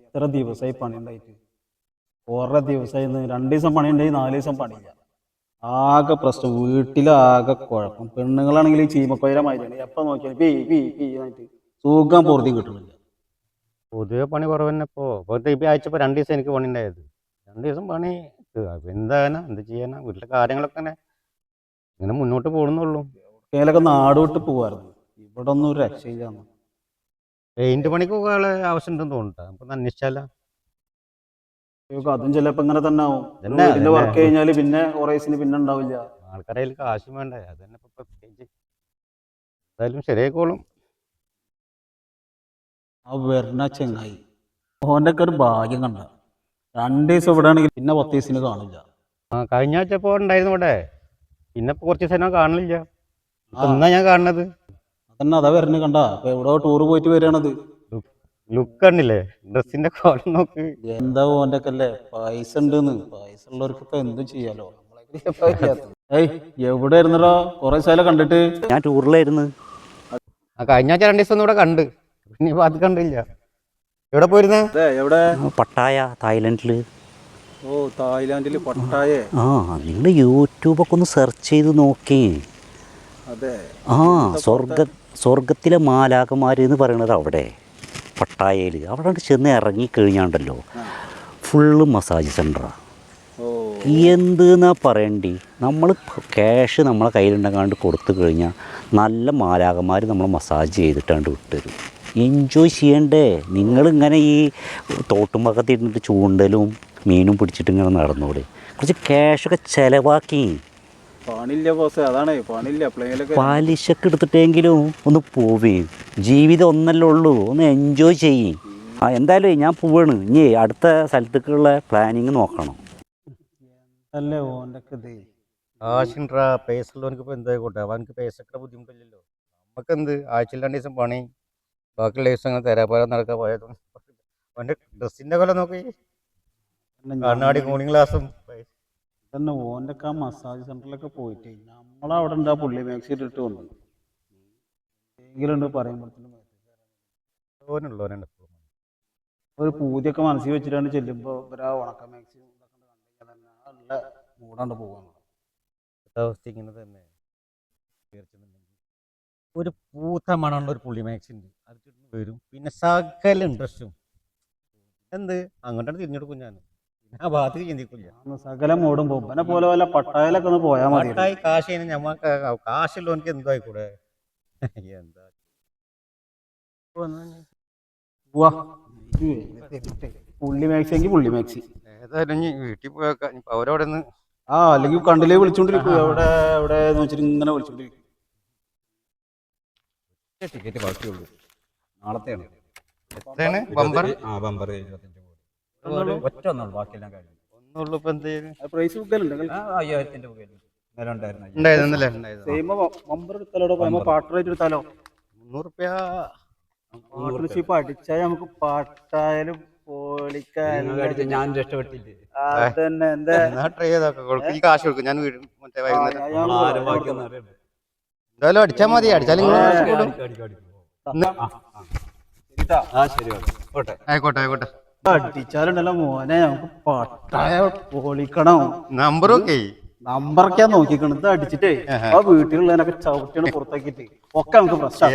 എത്ര ദിവസമായി പണി ഉണ്ടായിട്ട് കുറേ ദിവസമായി രണ്ടു ദിവസം പണി ഉണ്ടായി നാല് ദിവസം പണിയില്ല. ആകെ പ്രശ്നം വീട്ടിലാകെ കുഴപ്പം. പെണ്ണുങ്ങളാണെങ്കിൽ ഈ എപ്പം നോക്കിയാലും പീ പീ പീ എന്നിട്ട് സുഖം പൂർത്തി കിട്ടുന്നില്ല. പൊതുവെ പണി കുറവ് തന്നെ ഇപ്പോൾ ഇപ്പോഴത്തെ ആഴ്ച ഇപ്പോൾ രണ്ട് ദിവസം എനിക്ക് പണി ഉണ്ടായത് രണ്ട് ദിവസം പണി എന്താ എന്താകാനാ എന്ത് ചെയ്യാനാ വീട്ടിലെ കാര്യങ്ങളൊക്കെ തന്നെ ഇങ്ങനെ മുന്നോട്ട് പോകുന്നുള്ളൂ കേലൊക്കെ നാട് വിട്ട് പോവായിരുന്നു. ഇവിടെ ഒന്നും രക്ഷയില്ലാന്ന്. പെയിന്റ് പണിക്ക് പോകാനുള്ള ആവശ്യം ഉണ്ടെന്ന് തോന്നുന്നുണ്ട് നമുക്ക് അന്വേഷിച്ചാലോ അതും ചിലപ്പോ ഇങ്ങനെ തന്നെ ആവും. തന്നെ, തന്നെ. വർക്ക് കഴിഞ്ഞാൽ പിന്നെ ദിവസത്തിന് പിന്നെ ഉണ്ടാവില്ല ആൾക്കാരെ കയ്യിൽ കാശും വേണ്ടേ? അത് തന്നെ ഇപ്പൊ പ്രത്യേകിച്ച്. എന്തായാലും ശരിയായിക്കോളും. ആ വരുന്ന ചെങ്ങായി. ഓന്റെ ഒക്കെ ഒരു ഭാഗ്യം കണ്ട. രണ്ട് ദിവസം ഇവിടെ ആണെങ്കിൽ പിന്നെ പത്ത് ദിവസത്തിന് കാണില്ല. ആ കഴിഞ്ഞ ആഴ്ച ഇപ്പോൾ ഉണ്ടായിരുന്നു ഇവിടെ. പിന്നെ ഇപ്പൊ കുറച്ച് ദിവസം ഞാൻ കാണലില്ല. ഇപ്പൊ ആ. എന്നാ ഞാൻ കാണുന്നത് അതന്നെ അതാ വരണ കണ്ട? എവിടെ ടൂർ പോയിട്ട് വരികയാണത് ലുക്ക് കണ്ടില്ലേ? ഡ്രസ്സിന്റെ കോലം നോക്ക്. എന്താ ഓന്റെ ഒക്കെ അല്ലേ പൈസ ഉണ്ടെന്ന്. പൈസ ഉള്ളവർക്ക് ഇപ്പൊ എന്തും ചെയ്യാലോ. ഏയ് എവിടെ ആയിരുന്നോ കൊറേ സ്ഥലം കണ്ടിട്ട്. ഞാൻ ടൂറിലായിരുന്നു ആ കഴിഞ്ഞ ആഴ്ച രണ്ട് ദിവസം ഒന്നും ഇവിടെ കണ്ട്. പിന്നെ ഇപ്പൊ അത് കണ്ടില്ല. എവിടെ പോയിരുന്നേ? ദേ, എവിടെ? പട്ടായ തായ്ലൻഡിൽ ഓ തായ്ലാന്റിൽ പട്ടായേ. ആ നിങ്ങൾ യൂട്യൂബൊക്കെ ഒന്ന് സെർച്ച് ചെയ്ത് നോക്കി. അതെ. ആ സ്വർഗ സ്വർഗത്തിലെ മാലാകന്മാർ എന്ന് പറയുന്നത് അവിടെ പട്ടായയിൽ അവിടെ ചെന്ന് ഇറങ്ങിക്കഴിഞ്ഞാണ്ടല്ലോ ഫുള്ള് മസാജ് സെന്ററാണ് എന്തെന്നാ പറയണ്ടി? നമ്മൾ ക്യാഷ് നമ്മളെ കയ്യിലുണ്ടെങ്കിൽ കൊടുത്തു കഴിഞ്ഞാൽ നല്ല മാലാകന്മാർ നമ്മൾ മസാജ് ചെയ്തിട്ടാണ്ട് വിട്ടുതരും എൻജോയ് ചെയ്യണ്ടേ? നിങ്ങളിങ്ങനെ ഈ തോട്ടും ഇരുന്നിട്ട് ചൂണ്ടലും മീനും പിടിച്ചിട്ട് ഇങ്ങനെ നടന്നോളി. കുറച്ച് ക്യാഷൊക്കെ ചിലവാക്കി. പണില്ല ബോസ് അതാണ് പണില്ല. പ്ലെയിനൊക്കെ പലിശക്ക് എടുത്തിട്ടെങ്കിലും ഒന്ന് പോവേ. ജീവിതം ഒന്നല്ലേ ഉള്ളൂ. ഒന്ന് എൻജോയ് ചെയ്യേ. ആ എന്തായാലും ഞാൻ പോവാണ്. ഇനി അടുത്ത സ്ഥലത്തേക്കുള്ള പ്ലാനിങ് നോക്കണം. അല്ലേ ഓന്റെ ഒക്കെ ഇത്? കാശുണ്ടാ പൈസ ഉള്ളവനക്ക് ഇപ്പൊ എന്തായിക്കോട്ടെ അവനക്ക് പൈസയുടെ ബുദ്ധിമുട്ടില്ലല്ലോ. നമുക്കെന്ത്? ആഴ്ചയിൽ രണ്ട് ദിവസം പണി. ബാക്കിയുള്ള ദിവസം അങ്ങനെ തരാ പോലെ നടക്കാൻ പോയത് ഡ്രസ്സിന്റെ കൊല്ലം നോക്കി. കണ്ണാടി കൂളിംഗ് ഗ്ലാസും തന്നെ ഓന്റെ ഒക്കെ ആ മസാജ് സെന്ററിലൊക്കെ പോയിട്ട് നമ്മളവിടെ ഉണ്ട് ആ പുള്ളി മാക്സി ഇട്ടിട്ട് വന്നു എങ്കിലും ഉണ്ട് പറയുമ്പോഴത്തേനും ഒരു പൂതിയൊക്കെ മനസ്സിൽ വെച്ചിട്ടാണ് ചെല്ലുമ്പോൾ ഇവരാ ഉണക്ക മാക്സി നല്ല മൂടാണ്ട് പോകാൻ അവസ്ഥ ഇങ്ങനെ തന്നെ. ഒരു പൂത്ത മണമുള്ള ഒരു പുള്ളി മാക്സി ഉണ്ട്. അത് വരും. പിന്നെ സകല ഇൻട്രസ്റ്റും എന്ത്? അങ്ങോട്ടാണ് തിരിഞ്ഞെടുക്കും ഞാൻ ആ ഭാഗത്തേക്ക് ചിന്തിക്കില്ല അന്ന് സകല മൂടും പോകും. പോലെ പോലെ വല്ല പട്ടായലൊക്കെ ഒന്ന് പോയാൽ മതി. പട്ടായി കാശ് ഞമ്മക്ക് കാശുള്ളവനക്ക് എന്തോ ആയിക്കൂടെ? എന്താ? വാ. പുള്ളി മാക്സി എങ്കിൽ പുള്ളി മാക്സി. ഏതായാലും ഇനി വീട്ടിൽ പോയേക്കാം ഇനിയിപ്പോ അവരവിടെ നിന്ന് ആ അല്ലെങ്കിൽ കണ്ടില്ലേ വിളിച്ചോണ്ടിരിക്കും. എവിടെ എവിടെ എന്ന് വെച്ചിട്ട് ഇങ്ങനെ വിളിച്ചോണ്ടിരിക്കും. ടിക്കറ്റ് ബാക്കിയുള്ളൂ. നാളത്തെയാണ്. എത്രയാണ്? ബമ്പർ? ആ ബമ്പർ ഇരുപത്തഞ്ച്. ഒറ്റ ഒന്നുള്ളൂ ബാക്കിയെല്ലാം കഴിഞ്ഞു. ഒന്നുള്ളൂ ഇപ്പൊ എന്ത് ചെയ്യും പ്രൈസ് ബുക്കലുണ്ട് അയ്യായിരത്തിന്റെ എടുത്താലോ മുന്നൂറ് റുപ്യ പാർട്ട്ണർഷിപ്പ് അടിച്ചാൽ നമുക്ക് പാട്ടായാലും ഞാൻ രക്ഷപ്പെട്ടില്ലേ? അതന്നെ എന്താ? ട്രൈ ചെയ്തൊക്കെ കൊടുക്കും ഈ കാശ് കൊടുക്കും. ഞാൻ മറ്റേ വൈകുന്നേരം. എന്തായാലും അടിച്ചാൽ മതി അടിച്ചാലും ആയിക്കോട്ടെ ആയിക്കോട്ടെ. അടിച്ചാലുണ്ടല്ലോ മോനെ നമുക്ക് പട്ടായ പൊളിക്കണം. നോക്കിക്കണം. ഇത് അടിച്ചിട്ടേ ആ വീട്ടിലുള്ളതിനൊക്കെ ചവിട്ടിയാണ് പുറത്താക്കിയിട്ട്. ഒക്കെ നമുക്ക് പ്രശ്നം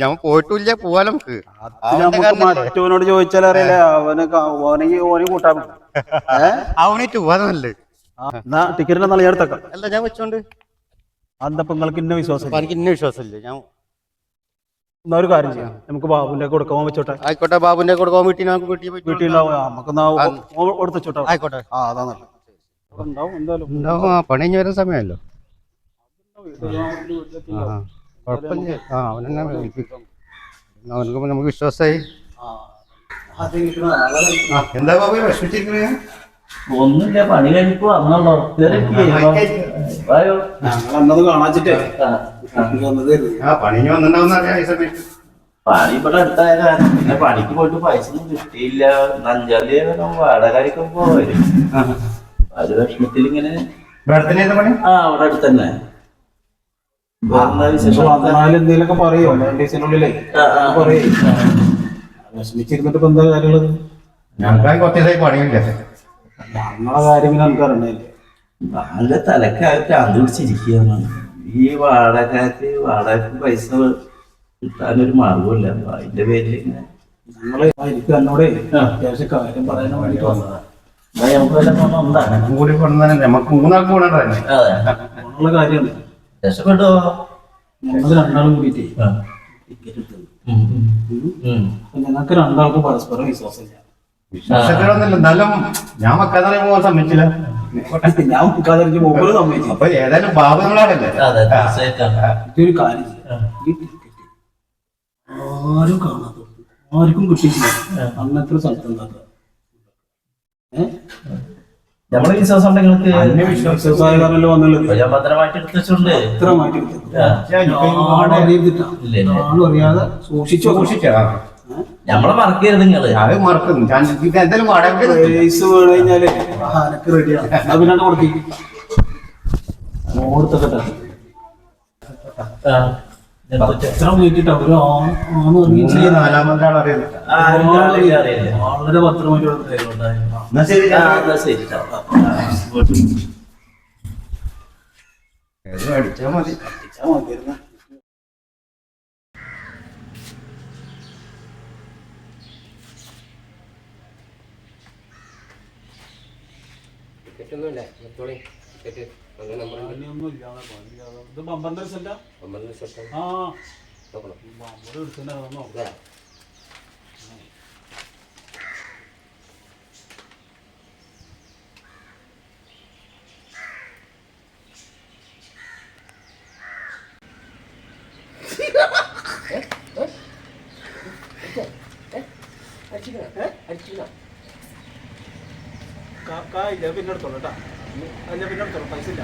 ഞാൻ പോയിട്ടില്ല പോവാലോ നമുക്ക്. മറ്റവനോട് ചോദിച്ചാൽ അറിയില്ല. അവന് ക- ഓനെങ്കിൽ ഓനെ കൂട്ടാൻ എന്നാ ടിക്കറ്റിന്റെ നല്ല എടുത്തേക്കാം. അല്ല ഞാൻ വെച്ചോണ്ട്. അന്തപ്പം നിങ്ങൾക്ക് ഇന്ന വിശ്വാസം? എനിക്ക് ഇന്ന വിശ്വാസമില്ല. ഞാൻ എന്നാ ഒരു കാര്യം ചെയ്യാം. നമുക്ക് ബാബുന്റെ കൊടുക്കാൻ വെച്ചോട്ടെ. ആയിക്കോട്ടെ ബാബുന്റെ കൊടുക്കാൻ വീട്ടിൽ നമുക്ക് വീട്ടിൽ വീട്ടിലുണ്ടാവും കൊടുത്ത് വെച്ചോട്ടെ. ആയിക്കോട്ടെ. ആ അതാ ഉണ്ടാവും എന്തായാലും. ഉണ്ടാവും. ആ പണി കഴിഞ്ഞ് വരുന്ന സമയമല്ലോ. ആ കുഴപ്പമില്ല. ആ അവനെന്നെ ഏൽപ്പിക്കാം. അവനക്ക് നമുക്ക് വിശ്വാസമായി. ആ എന്താ ബാബു വിഷമിച്ചിരിക്കണേ? ഒന്നുമില്ല പണി കഴിഞ്ഞപ്പോ ഞങ്ങൾ അന്നത് കാണാച്ചിട്ടേ. ആ പണി ഇവിടെ അടുത്തായ കാരണം പിന്നെ പണിക്ക് പോയിട്ട് പൈസ ഒന്നും കിട്ടിയില്ല അഞ്ചാം തീയതി വാടകയ്ക്ക് ഒരു വിഷമത്തിൽ ഇങ്ങനെ ആ അവിടെ അടുത്ത് തന്നെ എന്തെങ്കിലുമൊക്കെ പറയോ? രണ്ടു ദിവസത്തിനുള്ളിലേ. ആ, ആ. പറയും. വിഷമിച്ചിരുന്നിട്ട് ഇപ്പൊ എന്താ കാര്യമുള്ളത്? ഞങ്ങൾക്ക് കുറച്ച് ദിവസമായി പണിയില്ല ഞങ്ങളെ കാര്യം പിന്നെ നമുക്ക് അറിയണല്ലേ നല്ല തലക്കായിട്ട് അത് ഈ വാടകക്കാർക്ക് വാടകക്ക് പൈസ കിട്ടാനൊരു മാർഗമില്ല അതിന്റെ പേരിൽ ഇങ്ങനെ ഞങ്ങൾ എനിക്ക് എന്നോട് അത്യാവശ്യം കാര്യം പറയാൻ വേണ്ടിട്ട് വന്നതാ? കൂടി കൊണ്ടുതന്നെ നമുക്ക് മൂന്നാൾക്ക് ഗുണം അതെ. ഉള്ള കാര്യമാണ്. രക്ഷപ്പെട്ടോ? ഞങ്ങൾ രണ്ടാളും കൂടിയിട്ടേ ടിക്കറ്റ് എടുത്തു ഉം, ഉം. ഉം. അപ്പൊ ഞങ്ങൾക്ക് രണ്ടാൾക്കും പരസ്പരം വിശ്വാസമില്ല. എന്നാലും ഞാൻ മക്കാതെ പോകാൻ സമ്മതിച്ചില്ല. ഞാൻ സമ്മതിച്ചു അപ്പൊ ഏതായാലും പാപങ്ങളാണല്ലേ കാര്യം ആരും കാണാത്ത ആർക്കും കിട്ടിയിട്ടില്ല. അങ്ങനത്തെ സ്ഥലത്ത് ഉണ്ടാക്കുക. ഏഹ് നമ്മളെ വിശ്വാസം ഉണ്ടെങ്കിൽ നിങ്ങൾക്ക് അന്യ വിശ്വാസം വ്യവസായക്കാരനല്ലേ വന്നുള്ളത് ഞാൻ ഭദ്രമായിട്ട് എടുത്ത് വെച്ചിട്ടുണ്ട്. എത്ര മാറ്റി എടുത്തു ആ. ആടെ അറിയത്തില്ല ഇല്ല, ഇല്ല. അറിയാതെ സൂക്ഷിച്ചു സൂക്ഷിച്ചാ നമ്മളെ മറക്കരുത് നിങ്ങൾ. അത് മറക്കുന്നു. എന്തായാലും പൈസ വീണ് കഴിഞ്ഞാൽ ആനക്ക് റെഡിയാണ് എന്നാ പിന്നെ എത്ര ഇറങ്ങി നാലാമത്തെ അറിയുന്നത് എന്നാ ശരി. എന്നാ ശരി അടിച്ചാ മതി. അടിച്ചാ മതി ടിക്കറ്റൊന്നുമില്ല നിർത്തോളി ഒമ്പത് ദിവസം ആ? നോക്കണം. കായില്ല പിന്നെ എടുത്തോളൂ ഞാൻ പിന്നെ പൈസ ഇല്ല.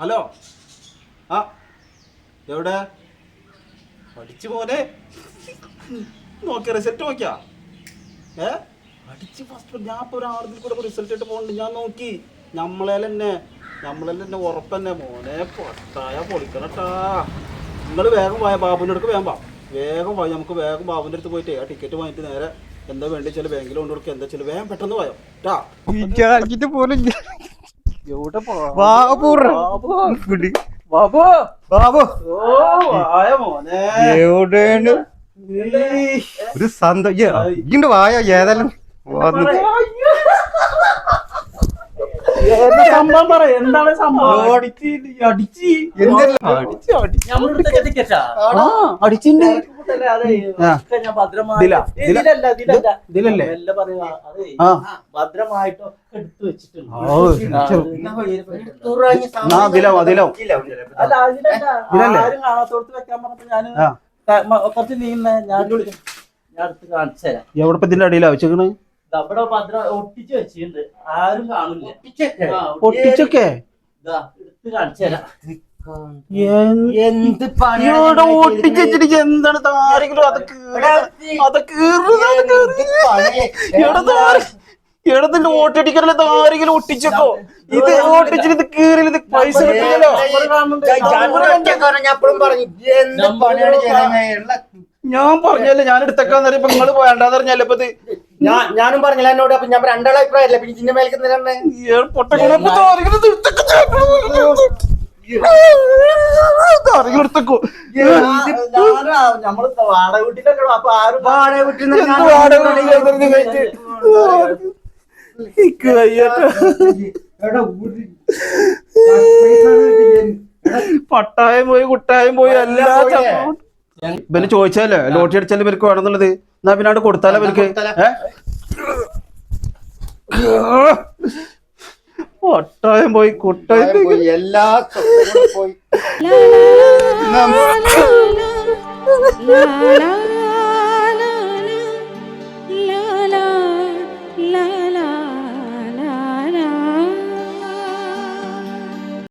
ഹലോ. ആ എവിടെ പഠിച്ചു പോനെ നോക്കിയ റിസൾട്ട് നോക്കിയാ? ഏ? അടിച്ച് ഫസ്റ്റ് ഞാൻ ഇപ്പോൾ ഒരാളത്തിൽ കൂടെ റിസൾട്ട് ഇട്ട് പോകുന്നുണ്ട് ഞാൻ നോക്കി. നമ്മളെ തന്നെ നമ്മളെ തന്നെ ഉറപ്പന്നെ. മോനെ പൊട്ടായ പൊളിക്കണട്ടാ. നിങ്ങൾ വേഗം പോയ ബാബുവിന്റെ അടുക്ക് വേഗം വേഗം പോയി നമുക്ക് വേഗം ബാബുവിന്റെ അടുത്ത് പോയിട്ട്. ആ ടിക്കറ്റ് വാങ്ങിയിട്ട് നേരെ എന്താ വേണ്ടി ചില ബാങ്കിൽ കൊണ്ട് കൊടുക്കുക എന്താ ചില വേഗം പെട്ടെന്ന് പോയോ? എവിടെ ബാബു. ബാബു. ബാബു. ഓ ആയ മോനെ. എവിടെയാണ്. ഒരു സന്തോഷം ഇന്റെ വായ ഏതായാലും ഭദ്രമായിട്ടോ എന്താ സംഭവം പറ എന്താണ് സംഭവം? അടിച്ചിണ്ട്. കൂട്ടല്ലേ, അതെ, ആ. ഒക്കെ ഞാൻ ഭദ്രമായി ഇതിലാ? ഏ, ഇതിലാ? ഇതിലല്ല, ഇതിലല്ല. ഇതിലല്ലേ? മെല്ലെ പറയുക, അതെ, ആ. ഭദ്രമായിട്ടൊക്കെ എടുത്തു വെച്ചിട്ടുണ്ട്. കുറച്ച് നീങ്ങുന്ന ഞാൻ ഞാൻ അടുത്ത് കാണിച്ചു തരാം. എവിടെ ഇപ്പൊ ഇതിന്റെ അടിയിലാ വെച്ചേക്കണ് അവിടെ ഒട്ടിച്ച് വെച്ചിട്ടുണ്ട്. ആരും കാണില്ല. ഒട്ടിച്ചൊക്കെ? എടുത്ത് കാണിച്ചു തരാം. എന്ത് പണിയോടെ ഒട്ടിച്ചിട്ട് എന്താണ് താരെങ്കിലും അതൊക്കെ കീറി- നിന്റെ ഓട്ടടിക്കലല്ലേ താരെങ്കിലും ഒട്ടിച്ചോ ഇത് ഓട്ടിച്ചിട്ട് ഇത് കീറി ഇത് പൈസ കിട്ടില്ലല്ലോ ഞാൻ പറഞ്ഞല്ലേ ഞാൻ എടുത്തേക്കാന്ന് അറിയപ്പോ നിങ്ങൾ വേണ്ടാന്ന് പറഞ്ഞല്ലേ ഇപ്പൊ ഇത്? ഞാനും പറഞ്ഞില്ല എന്നോട്. അപ്പൊ ഞാൻ രണ്ടാളെ അഭിപ്രായമല്ലേ പിന്നെ ഇതിന്റെ മേലേക്ക് പൊട്ടക്കുണ നമ്മൾ വാടക വീട്ടിലൊക്കെ അപ്പൊ ആരും വാടക വീട്ടിൽ വാടക വീട്ടിൽ. പട്ടായം പോയി കുട്ടായം പോയി എല്ലാ ചോദിച്ചല്ലേ ഇവന് ചോദിച്ചാലേ ലോട്ടറി അടിച്ചാലും ഇവർക്ക് വേണമെന്നുള്ളത് എന്നാ പിന്നെ അവിടെ കൊടുത്താലോ ഇവർക്ക് ഏ? പട്ടായം പോയി കുട്ടായം പോയി. എല്ലാ പോയി